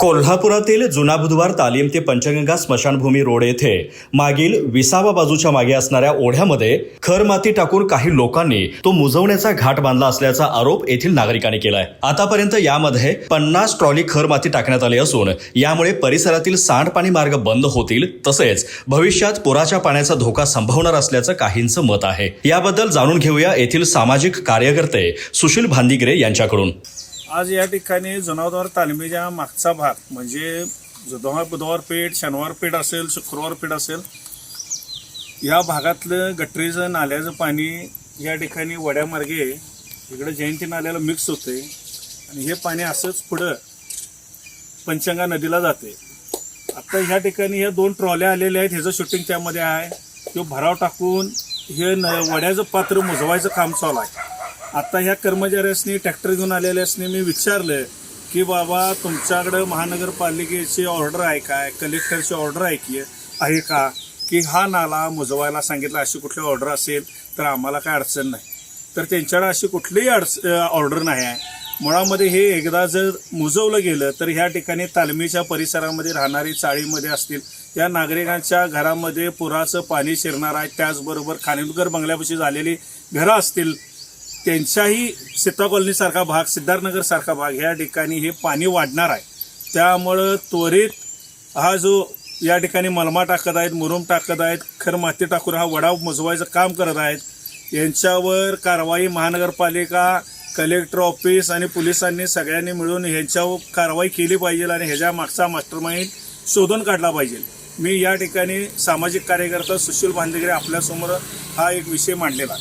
कोल्हापुरातील जुना बुधवार तालीम ते पंचगंगा स्मशानभूमी रोड येथे मागील विसावा बाजूच्या मागे असणाऱ्या ओढ्यामध्ये खर माती टाकून काही लोकांनी तो मुजवण्याचा घाट बांधला असल्याचा आरोप येथील नागरिकांनी केलाय. आतापर्यंत यामध्ये पन्नास ट्रॉली खर माती टाकण्यात आली असून यामुळे परिसरातील सांडपाणी मार्ग बंद होतील तसेच भविष्यात पुराच्या पाण्याचा धोका संभवणार असल्याचं काहींचं मत आहे. याबद्दल जाणून घेऊया येथील सामाजिक कार्यकर्ते सुशील भांदिगरे यांच्याकडून. आज या ठिकाणी जनावरदार तालमीच्या मागचा भाग म्हणजे बुधवार बुधवार पेठ शनिवार पेठ असेल शुक्रवार पेठ असेल या भागातलं गटरीचं नाल्याचं पाणी या ठिकाणी वड्यामार्गे इकडं जयंती नाल्याला मिक्स होते. आणि हे पाणी असंच पुढं पंचंगा नदीला जाते. आता ह्या ठिकाणी ह्या दोन ट्रॉल्या आलेल्या आहेत ह्याचं शूटिंग त्यामध्ये आहे. तो भराव टाकून हे न वड्याचं पात्र मुजवायचं काम चालू आहे. आता ह्या कर्मचाऱ्यासनी ट्रॅक्टर घेऊन आलेल्यासनी मी विचारलं की बाबा तुमच्याकडं महानगरपालिकेची ऑर्डर आहे काय? कलेक्टरची ऑर्डर आहे की आहे का? की हा नाला मुजवायला सांगितला अशी कुठली ऑर्डर असेल तर आम्हाला काय अडचण नाही. तर त्यांच्याकडे अशी कुठलीही अडच ऑर्डर नाही आहे. मुळामध्ये हे एकदा जर मुजवलं गेलं तर ह्या ठिकाणी तालमीच्या परिसरामध्ये राहणारी चाळीमध्ये असतील या नागरिकांच्या घरामध्ये पुराचं पाणी शिरणार आहे त्याचबरोबर खानिलकर बंगल्यापाशी झालेली घरं असतील त्यांच्याही सीता कॉलनीसारखा भाग सिद्धार्थनगरसारखा भाग ह्या ठिकाणी हे पाणी वाढणार आहे. त्यामुळं त्वरित हा जो या ठिकाणी मलमा टाकत आहेत मुरुम टाकत आहेत खर माती टाकून हा वडाव मजवायचं काम करत आहेत यांच्यावर कारवाई महानगरपालिका कलेक्टर ऑफिस आणि पोलिसांनी सगळ्यांनी मिळून ह्यांच्यावर कारवाई केली पाहिजे आणि ह्याच्या मागचा मास्टरमाइंड शोधून काढला पाहिजे. मी या ठिकाणी सामाजिक कार्यकर्ता सुशील भांदेगरे आपल्यासमोर हा एक विषय मांडलेला आहे.